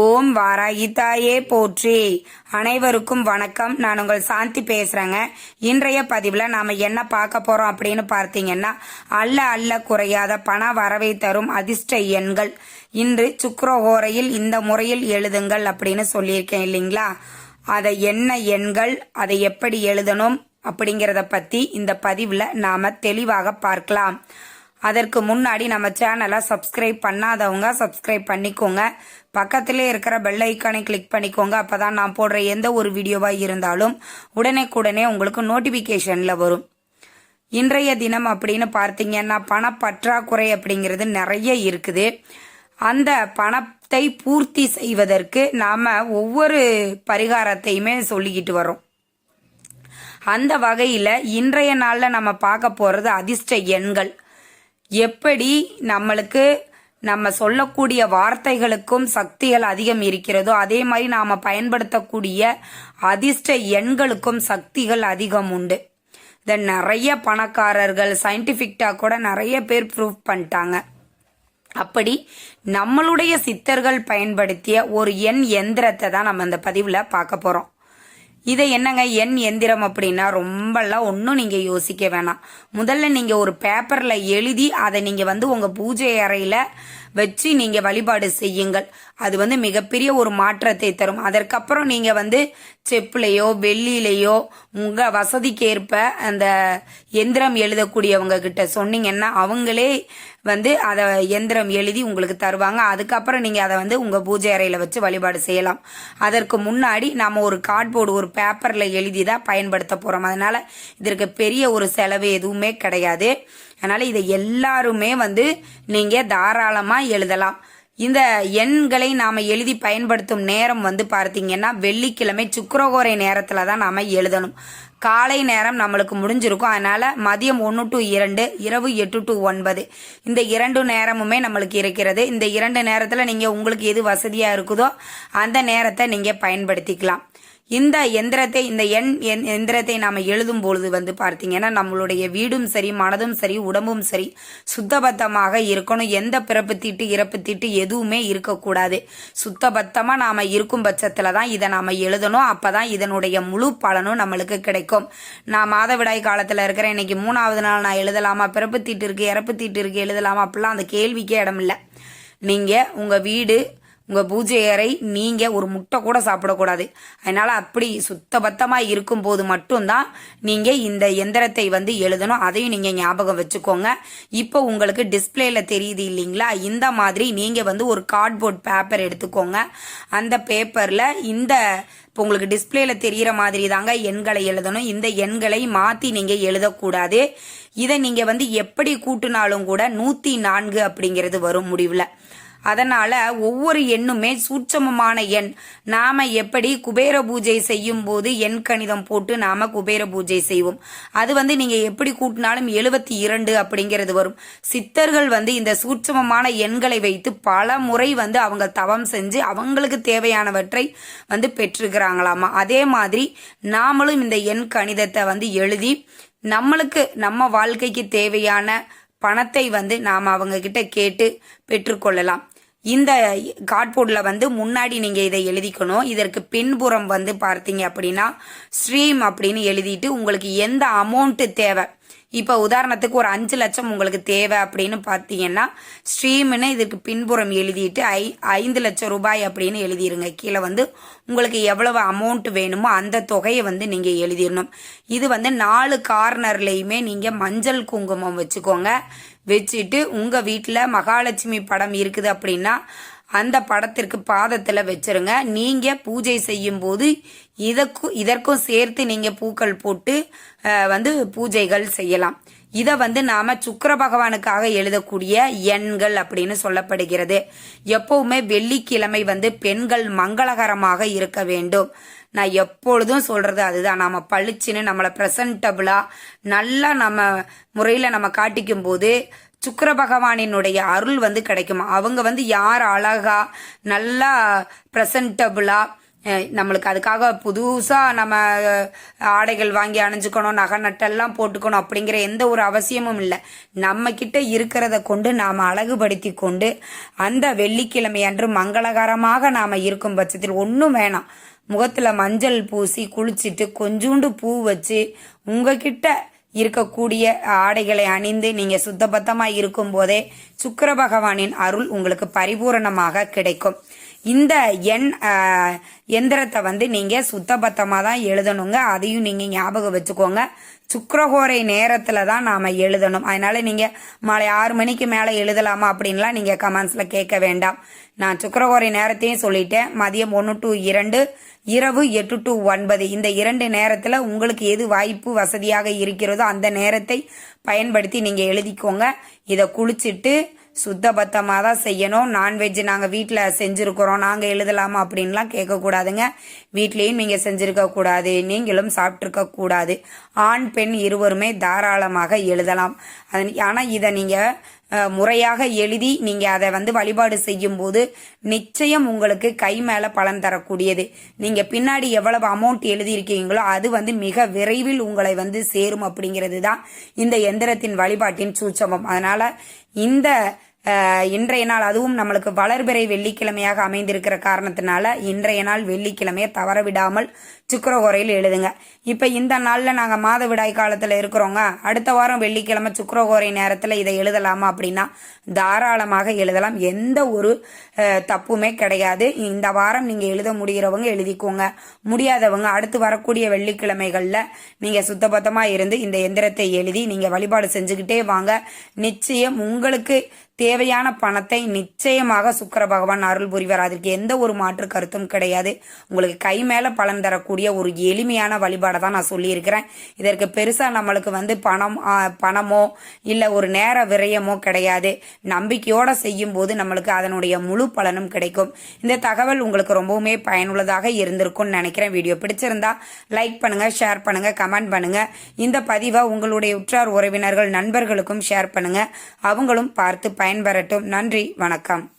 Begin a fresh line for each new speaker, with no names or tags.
ஓம் வாராகிதாயே போற்றி. அனைவருக்கும் வணக்கம். நான் உங்கள் சாந்தி பேசுறேங்க. இன்றைய பதிவில் நாம என்ன பார்க்க போறோம் அப்படின்னு பார்த்தீங்கன்னா அல்ல அல்ல குறையாத பண வரவை தரும் அதிர்ஷ்ட எண்கள். இன்று சுக்ரஹோரையில் இந்த முறையில் எழுதுங்கள் அப்படின்னு சொல்லியிருக்கேன் இல்லைங்களா? அதை என்ன எண்கள் அதை எப்படி எழுதணும் அப்படிங்கிறத பத்தி இந்த பதிவில் நாம தெளிவாக பார்க்கலாம். அதற்கு முன்னாடி நம்ம சேனலை சப்ஸ்கிரைப் பண்ணாதவங்க சப்ஸ்கிரைப் பண்ணிக்கோங்க. பக்கத்திலே இருக்கிற பெல் ஐக்கானை கிளிக் பண்ணிக்கோங்க. அப்பதான் நான் போடுற எந்த ஒரு வீடியோவாக இருந்தாலும் உடனே உங்களுக்கு நோட்டிஃபிகேஷனில் வரும். இன்றைய தினம் அப்படின்னு பார்த்தீங்கன்னா பணப்பற்றாக்குறை அப்படிங்கிறது நிறைய இருக்குது. அந்த பணத்தை பூர்த்தி செய்வதற்கு நாம் ஒவ்வொரு பரிகாரத்தையுமே சொல்லிக்கிட்டு வரோம் அந்த வகையில் இன்றைய நாளில் நம்ம பார்க்க போகிறது அதிர்ஷ்ட எண்கள். எப்படி நம்மளுக்கு நம்ம சொல்லக்கூடிய வார்த்தைகளுக்கும் சக்திகள் அதிகம் இருக்கிறதோ அதே மாதிரி நாம் பயன்படுத்தக்கூடிய அதிர்ஷ்ட எண்களுக்கும் சக்திகள் அதிகம் உண்டு. இதை நிறைய பணக்காரர்கள் சயின்டிஃபிக்டாக கூட நிறைய பேர் ப்ரூவ் பண்ணிட்டாங்க. அப்படி நம்மளுடைய சித்தர்கள் பயன்படுத்திய ஒரு எண் எந்திரத்தை தான் நம்ம இந்த பதிவில் பார்க்க போகிறோம் இதை என்னங்க எண் எந்திரம் அப்படின்னா ரொம்பலாம் ஒன்றும் நீங்கள் யோசிக்க வேணாம். முதல்ல நீங்கள் ஒரு பேப்பரில் எழுதி அதை நீங்கள் வந்து உங்கள் பூஜை அறையில் வச்சு நீங்கள் வழிபாடு செய்யுங்கள். அது வந்து மிகப்பெரிய ஒரு மாற்றத்தை தரும். அதற்கப்புறம் நீங்கள் வந்து செப்புலையோ வெள்ளியிலையோ உங்கள் வசதிக்கேற்ப அந்த எந்திரம் எழுதக்கூடியவங்க கிட்ட சொன்னீங்கன்னா அவங்களே வந்து அதை எந்திரம் எழுதி உங்களுக்கு தருவாங்க. அதுக்கப்புறம் நீங்கள் அதை வந்து உங்கள் பூஜை அறையில் வச்சு வழிபாடு செய்யலாம். அதற்கு முன்னாடி நம்ம ஒரு கார்ட்போர்டு ஒரு பேப்பரில் எழுதி தான் பயன்படுத்த போகிறோம் அதனால் இதற்கு பெரிய ஒரு செலவு எதுவுமே கிடையாது. அதனால் இதை எல்லாருமே வந்து நீங்கள் தாராளமாக எழுதலாம். இந்த எண்களை நாம் எழுதி பயன்படுத்தும் நேரம் வந்து பார்த்தீங்கன்னா வெள்ளிக்கிழமை சுக்கரகோரை நேரத்தில் தான் நாம் எழுதணும். காலை நேரம் நம்மளுக்கு முடிஞ்சிருக்கும். அதனால் மதியம் ஒன்று டு இரண்டு இரவு எட்டு டு ஒன்பது. இந்த இரண்டு நேரமுமே நம்மளுக்கு இருக்கிறது. இந்த இரண்டு நேரத்தில் நீங்கள் உங்களுக்கு எது வசதியாக இருக்குதோ அந்த நேரத்தை நீங்கள் பயன்படுத்திக்கலாம். இந்த எந்திரத்தை இந்த எண் எந்திரத்தை நாம் எழுதும் பொழுது வந்து பார்த்தீங்கன்னா நம்மளுடைய வீடும் சரி மனதும் சரி உடம்பும் சரி சுத்தபத்தமாக இருக்கணும். எந்த பிறப்பு தீட்டு இறப்பு தீட்டு எதுவுமே இருக்கக்கூடாது. சுத்தபத்தமாக நாம் இருக்கும் பட்சத்தில் தான் இதை நாம் எழுதணும். அப்போ தான் இதனுடைய முழு பலனும் நம்மளுக்கு கிடைக்கும். நான் மாதவிடாய் காலத்தில் இருக்கிற இன்னைக்கு மூணாவது நாள் நான் எழுதலாமா? பிறப்பு தீட்டு இருக்குது இறப்பு தீட்டு இருக்குது எழுதலாமா? அப்படிலாம் அந்த கேள்விக்கே இடம் இல்லை நீங்கள் உங்கள் வீடு உங்கள் பூஜை அறை நீங்கள் ஒரு முட்டை கூட சாப்பிடக்கூடாது. அதனால் அப்படி சுத்தபத்தமாக இருக்கும்போது மட்டும்தான் நீங்கள் இந்த எந்திரத்தை வந்து எழுதணும். அதையும் நீங்கள் ஞாபகம் வச்சுக்கோங்க. இப்போ உங்களுக்கு டிஸ்பிளேல தெரியுது இல்லைங்களா? இந்த மாதிரி நீங்கள் வந்து ஒரு கார்ட்போர்ட் பேப்பர் எடுத்துக்கோங்க. அந்த பேப்பரில் இந்த இப்போ உங்களுக்கு டிஸ்பிளேல தெரிகிற மாதிரி தாங்க எண்களை எழுதணும். இந்த எண்களை மாற்றி நீங்கள் எழுதக்கூடாது. இதை நீங்கள் வந்து எப்படி கூட்டினாலும் கூட நூற்றி நான்கு அப்படிங்கிறது வரும் முடிவில். அதனால ஒவ்வொரு எண்ணுமே சூட்சமமான எண். நாம எப்படி குபேர பூஜை செய்யும் போது எண் கணிதம் போட்டு நாம குபேர பூஜை செய்வோம். அது வந்து நீங்க எப்படி கூட்டினாலும் எழுபத்தி இரண்டு அப்படிங்கிறது வரும். சித்தர்கள் வந்து இந்த சூட்சமமான எண்களை வைத்து பல முறை வந்து அவங்க தவம் செஞ்சு அவங்களுக்கு தேவையானவற்றை வந்து பெற்றுக்கிறாங்களாமா அதே மாதிரி நாமளும் இந்த எண் கணிதத்தை வந்து எழுதி நம்மளுக்கு நம்ம வாழ்க்கைக்கு தேவையான பணத்தை வந்து நாம் அவங்க கிட்ட கேட்டு பெற்றுக்கொள்ளலாம். இந்த கார்ட்போர்டில் வந்து முன்னாடி நீங்கள் இதை எழுதிக்கணும். இதற்கு பின்புறம் வந்து பார்த்தீங்க அப்படின்னா ஸ்ட்ரீம் அப்படின்னு எழுதிட்டு உங்களுக்கு எந்த அமௌண்ட்டு தேவை. இப்போ உதாரணத்துக்கு ஒரு அஞ்சு லட்சம் உங்களுக்கு தேவை அப்படின்னு பார்த்தீங்கன்னா ஸ்ட்ரீம்னு இதுக்கு பின்புறம் எழுதிட்டு ஐ ஐந்து லட்சம் ரூபாய் அப்படின்னு எழுதிருங்க. கீழே வந்து உங்களுக்கு எவ்வளவு அமௌண்ட் வேணுமோ அந்த தொகையை வந்து நீங்கள் எழுதிடணும். இது வந்து நாலு கார்னர்லையுமே நீங்கள் மஞ்சள் குங்குமம் வச்சுக்கோங்க. வச்சுட்டு உங்கள் வீட்டில் மகாலட்சுமி படம் இருக்குது அப்படின்னா அந்த படத்திற்கு பாதத்தில் வச்சிருங்க. நீங்கள் பூஜை செய்யும் போது இதற்கும் இதற்கும் சேர்த்து நீங்கள் பூக்கள் போட்டு வந்து பூஜைகள் செய்யலாம். இதை வந்து நாம சுக்கர பகவானுக்காக எழுதக்கூடிய எண்கள் அப்படின்னு சொல்லப்படுகிறது. எப்பவுமே வெள்ளிக்கிழமை வந்து பெண்கள் மங்களகரமாக இருக்க வேண்டும். நான் எப்பொழுதும் சொல்றது அதுதான். நாம பளிச்சுன்னு நம்மளை ப்ரெசன்டபுளா நல்லா நம்ம முறையில் நம்ம காட்டிக்கும் போது சுக்கர பகவானினுடைய அருள் வந்து கிடைக்கும். அவங்க வந்து யார் அழகா நல்லா ப்ரெசன்டபுளா நம்மளுக்கு அதுக்காக புதுசாக நம்ம ஆடைகள் வாங்கி அணிஞ்சுக்கணும் நகை நட்டெல்லாம் போட்டுக்கணும் அப்படிங்கிற எந்த ஒரு அவசியமும் இல்லை. நம்ம கிட்ட இருக்கிறத கொண்டு நாம் அழகுபடுத்தி கொண்டு அந்த வெள்ளிக்கிழமை அன்று மங்களகரமாக நாம் இருக்கும் பட்சத்தில் ஒன்றும் வேணாம். முகத்தில் மஞ்சள் பூசி குளிச்சுட்டு கொஞ்சூண்டு பூ வச்சு உங்ககிட்ட இருக்கக்கூடிய ஆடைகளை அணிந்து நீங்க சுத்தபத்தமா இருக்கும் போதே பகவானின் அருள் உங்களுக்கு பரிபூரணமாக கிடைக்கும். இந்த எண் எந்திரத்தை வந்து நீங்க சுத்தபத்தமாக தான் எழுதணுங்க. அதையும் நீங்க ஞாபகம் வச்சுக்கோங்க. சுக்கரகோரை நேரத்தில் தான் நாம எழுதணும். அதனால நீங்க மாலை ஆறு மணிக்கு மேலே எழுதலாமா அப்படின்லாம் நீங்க கமெண்ட்ஸில் கேட்க வேண்டாம். நான் சுக்கரகோரை நேரத்தையும் சொல்லிட்டேன். மதியம் ஒன்று டு இரண்டு இரவு எட்டு டு ஒன்பது. இந்த இரண்டு நேரத்தில் உங்களுக்கு எது வாய்ப்பு வசதியாக இருக்கிறதோ அந்த நேரத்தை பயன்படுத்தி நீங்க எழுதிக்கோங்க. இதை குளிச்சுட்டு சுத்தபத்தமாக தான் செய்யணும். நான்வெஜ் நாங்கள் வீட்டில் செஞ்சுருக்கிறோம். நாங்கள் எழுதலாமா அப்படின்லாம் கேட்கக்கூடாதுங்க. வீட்லேயும் நீங்கள் செஞ்சுருக்கக்கூடாது நீங்களும் சாப்பிட்ருக்கக்கூடாது ஆண் பெண் இருவருமே தாராளமாக எழுதலாம். அது ஆனால் இதை நீங்கள் முறையாக எழுதி நீங்கள் அதை வந்து வழிபாடு செய்யும்போது நிச்சயம் உங்களுக்கு கை மேலே பலன் தரக்கூடியது. நீங்கள் பின்னாடி எவ்வளவு அமௌண்ட் எழுதியிருக்கீங்களோ அது வந்து மிக விரைவில் உங்களை வந்து சேரும் அப்படிங்கிறது தான் இந்த எந்திரத்தின் வழிபாட்டின் சூச்சமம் அதனால் இந்த இன்றைய நாள் அதுவும் நம்மளுக்கு வளர்பிறை வெள்ளிக்கிழமையாக அமைந்திருக்கிற காரணத்தினால இன்றைய நாள் வெள்ளிக்கிழமையை தவற விடாமல் சுக்கரகோரையில் எழுதுங்க. இப்போ இந்த நாளில் நாங்கள் மாதவிடாய் காலத்தில் இருக்கிறோங்க. அடுத்த வாரம் வெள்ளிக்கிழமை சுக்கரகோரை நேரத்தில் இதை எழுதலாமா அப்படின்னா தாராளமாக எழுதலாம். எந்த ஒரு தப்புமே கிடையாது. இந்த வாரம் நீங்கள் எழுத முடிகிறவங்க எழுதிக்கோங்க. முடியாதவங்க அடுத்து வரக்கூடிய வெள்ளிக்கிழமைகளில் நீங்கள் சுத்தபத்தமாக இருந்து இந்த எந்திரத்தை எழுதி நீங்கள் வழிபாடு செஞ்சுக்கிட்டே வாங்க. நிச்சயம் உங்களுக்கு தேவையான பணத்தை நிச்சயமாக சுக்கர பகவான் அருள் புரிவார். அதற்கு எந்த ஒரு மாற்று கருத்தும் கிடையாது. உங்களுக்கு கை மேல பலன் தரக்கூடிய ஒரு எளிமையான வழிபாடை தான் நான் சொல்லியிருக்கிறேன். இதற்கு பெருசா நம்மளுக்கு வந்து பணம் பணமோ இல்ல ஒரு நேர விரயமோ கிடையாது. நம்பிக்கையோட செய்யும் போது நம்மளுக்கு அதனுடைய முழு பலனும் கிடைக்கும். இந்த தகவல் உங்களுக்கு ரொம்பவுமே பயனுள்ளதாக இருந்திருக்கும்னு நினைக்கிறேன். வீடியோ பிடிச்சிருந்தா லைக் பண்ணுங்க ஷேர் பண்ணுங்க கமெண்ட் பண்ணுங்க. இந்த பதிவை உங்களுடைய உற்றார் உறவினர்கள் நண்பர்களுக்கும் ஷேர் பண்ணுங்க. அவங்களும் பார்த்து பயன் பயன்பெறட்டும் நன்றி. வணக்கம்.